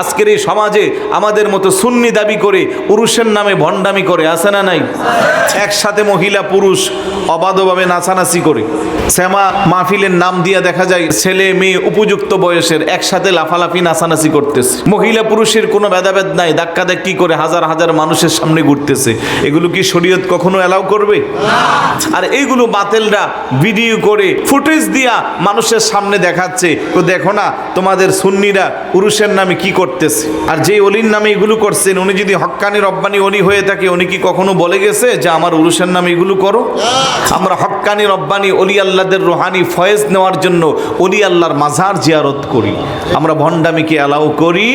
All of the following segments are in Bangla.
আজকের এই সমাজে আমাদের মতো সুন্নি দাবি করে পুরুষের নামে ভণ্ডামি করে আসে না নাই? একসাথে মহিলা, পুরুষ অবাধভাবে নাচানাচি করে। শ্যামা মাহফিলের নাম দিয়ে দেখা যায়, ছেলে মেয়ে উপযুক্ত বয়সের একসাথে লাফালাফি নাচানাচি করতেছে। মহিলা পুরুষের কোনো ভেদাভেদ নাই, ধাক্কা ধাক্কি করে হাজার হাজার মানুষের সামনে ঘুরতেছে। এগুলো কি শরীয়ত কখনো অ্যালাউ করবে? আর এইগুলো বাতেলরা ভিডিও করে ফুটেজ দিয়া মানুষের সামনে দেখাচ্ছে। তো দেখো না, তোমাদের সুন্নিরা পুরুষের নামে কি করতেছে? আর যে অলির নামে এগুলো করছেন, উনি যদি হক্কানি রব্বানি অলি হয়ে থাকে, উনি কি কখনো বলে গেছে যে, আমার উরুষের নামে এগুলো করো? আমরা হক্কানি রব্বানি অলি আল্লাহদের রোহানি ফয়েজ নেওয়ার জন্য অলি আল্লাহর মাজার জিয়ারত করি। আমরা ভণ্ডামিকে অ্যালাউ করি।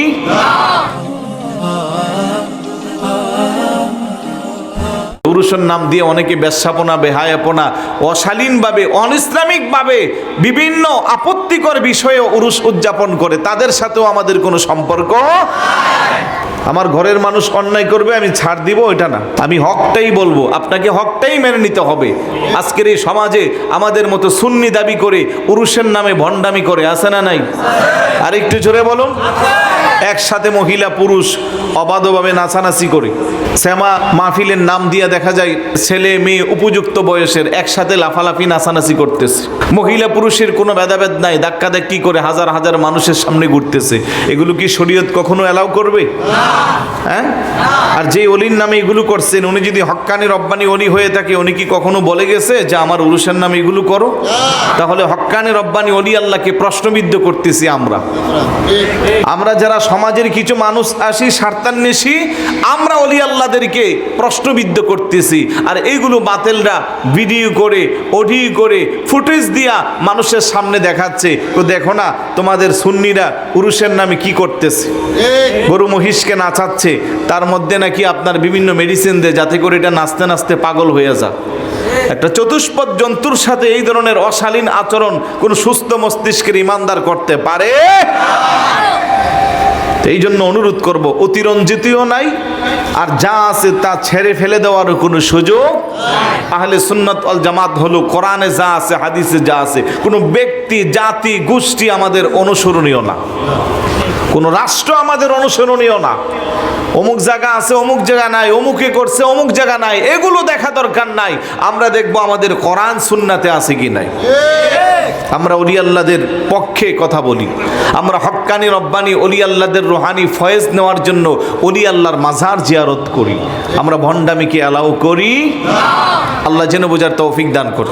পুরুষের নাম দিয়ে অনেকে ব্যবসাপনা বেহায়াপনা, অশালীনভাবে, অনিসলামিকভাবে বিভিন্ন আপত্তিকর বিষয়ে উরুষ উদযাপন করে। তাদের সাথেও আমাদের কোনো সম্পর্ক আমার ঘরের মানুষ অন্যায় করবে, আমি ছাড় দিব এটা না। আমি হকটাই বলব, আপনাকে হকটাই মেনে নিতে হবে। আজকের এই সমাজে আমাদের মতো সুন্নি দাবি করে, পুরুষের নামে ভণ্ডামি করে, আছে না নাই? আর একটু জোরে বলুন। একসাথে মহিলা, পুরুষ অবাধভাবে নাচানাচি করে। শ্যামা মাহফিলের নাম দিয়ে দেখা যায়, ছেলে মেয়ে উপযুক্ত বয়সের একসাথে লাফালাফি নাচানাচি করতেছে। মহিলা পুরুষের কোনো ভেদাভেদ নাই, ধাক্কা ধাক্কি করে হাজার হাজার মানুষের সামনে ঘুরতেছে। এগুলো কি শরীয়ত কখনো অ্যালাউ করবে? হ্যাঁ? আর যে অলির নামে এগুলো করছেন, উনি যদি হক্কানি রব্বানি অলি হয়ে থাকে, উনি কি কখনো বলে গেছে যে আমার উরুষের নামে এগুলো করো? তাহলে হক্কানি রব্বানি অলি আল্লাহকে প্রশ্নবিদ্ধ করতেছি আমরা। আমরা যারা সমাজের কিছু মানুষ আসি, স্বার্থান্বেষী, আমরা অলি আল্লাহদেরকে প্রশ্নবিদ্ধ করতেছি। আর এইগুলো বাতেলরা ভিডিও করে, অডিও করে, ফুটেজ দিয়া মানুষের সামনে দেখাচ্ছে। তো দেখো না, তোমাদের সুন্নিরা পুরুষের নামে কি করতেছে? গরু মহিষকে নাচাচ্ছে। তার মধ্যে নাকি আপনার বিভিন্ন মেডিসিন দেয়, যাতে করে এটা নাচতে নাচতে পাগল হয়ে যা একটা চতুষ্পদ জন্তুর সাথে এই ধরনের অশালীন আচরণ কোন সুস্থ মস্তিষ্কের ইমানদার করতে পারে? এই জন্য অনুরোধ করব, অতিরঞ্জিতও নাই আর যা আছে তা ছেড়ে ফেলে দেওয়ারও কোনো সুযোগ তাহলে সুন্নত অল জামাত হলো কোরআনে যা আছে, হাদিসে যা আছে। কোনো ব্যক্তি, জাতি, গোষ্ঠী আমাদের অনুসরণীয় না। কোনো রাষ্ট্র আমাদের অনুসরণীয় না। অমুক জায়গা আছে, অমুক জায়গা নাই, অমুকে করছে, অমুক জায়গা নাই, এগুলো দেখা দরকার নাই। আমরা দেখব আমাদের কোরআন সুন্নাতে আছে কি নাই। আমরা অলি আল্লাদের পক্ষে কথা বলি। আমরা হক্কানি রব্বানি অলি আল্লাদের রোহানি, ফয়েজ নেওয়ার জন্য অলি আল্লাহর মাঝার জিয়ারত করি। আমরা ভণ্ডামিকে অ্যালাউ করি। আল্লাহ যেন বোঝার তৌফিক দান করি